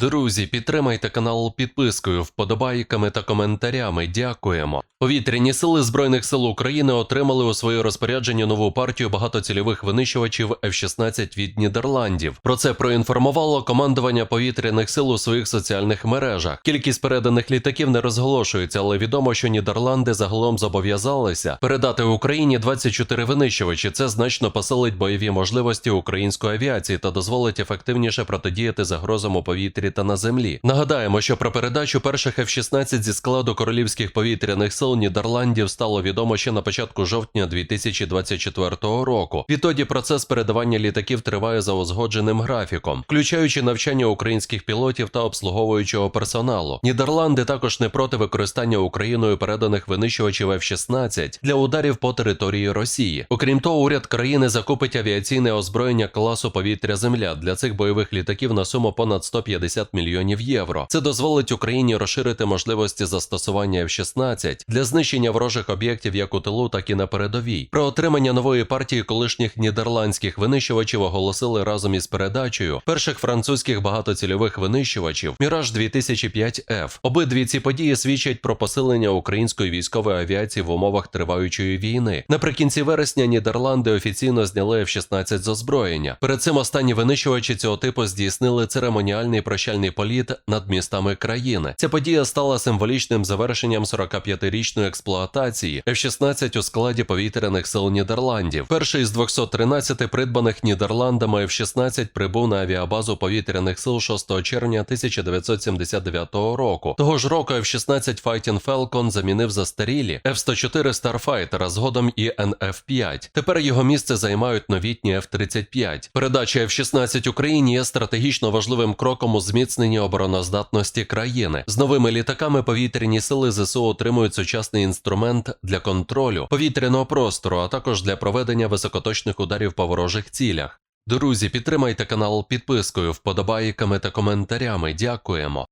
Друзі, підтримайте канал підпискою, вподобайками та коментарями. Дякуємо. Повітряні сили Збройних сил України отримали у своє розпорядження нову партію багатоцільових винищувачів F-16 від Нідерландів. Про це проінформувало командування повітряних сил у своїх соціальних мережах. Кількість переданих літаків не розголошується, але відомо, що Нідерланди загалом зобов'язалися передати Україні 24 винищувачі. Це значно посилить бойові можливості української авіації та дозволить ефективніше протидіяти загрозам у повітрі та на землі. Нагадаємо, що про передачу перших F-16 зі складу королівських повітряних сил Нідерландів стало відомо ще на початку жовтня 2024 року. Відтоді процес передавання літаків триває за узгодженим графіком, включаючи навчання українських пілотів та обслуговуючого персоналу. Нідерланди також не проти використання Україною переданих винищувачів F-16 для ударів по території Росії. Окрім того, уряд країни закупить авіаційне озброєння класу повітря-земля для цих бойових літаків на суму понад 150 мільйонів євро. Це дозволить Україні розширити можливості застосування F-16 для знищення ворожих об'єктів як у тилу, так і на передовій. Про отримання нової партії колишніх нідерландських винищувачів оголосили разом із передачею перших французьких багатоцільових винищувачів Міраж 2005 f Обидві ці події свідчать про посилення української військової авіації в умовах триваючої війни. Наприкінці вересня Нідерланди офіційно зняли F-16 з озброєння. Перед цим останні винищувачі цього типу здійснили церемоніальний прощальний політ над містами країни. Ця подія стала символічним завершенням 45-річної експлуатації F-16 у складі повітряних сил Нідерландів. Перший з 213 придбаних Нідерландами F-16 прибув на авіабазу повітряних сил 6 червня 1979 року. Того ж року F-16 Fighting Falcon замінив застарілі F-104 Starfighter, а згодом і NF-5. Тепер його місце займають новітні F-35. Передача F-16 Україні є стратегічно важливим кроком у зміцненні обороноздатності країни. З новими літаками повітряні сили ЗСУ отримують сучасний інструмент для контролю повітряного простору, а також для проведення високоточних ударів по ворожих цілях. Друзі, підтримайте канал підпискою, вподобайками та коментарями. Дякуємо.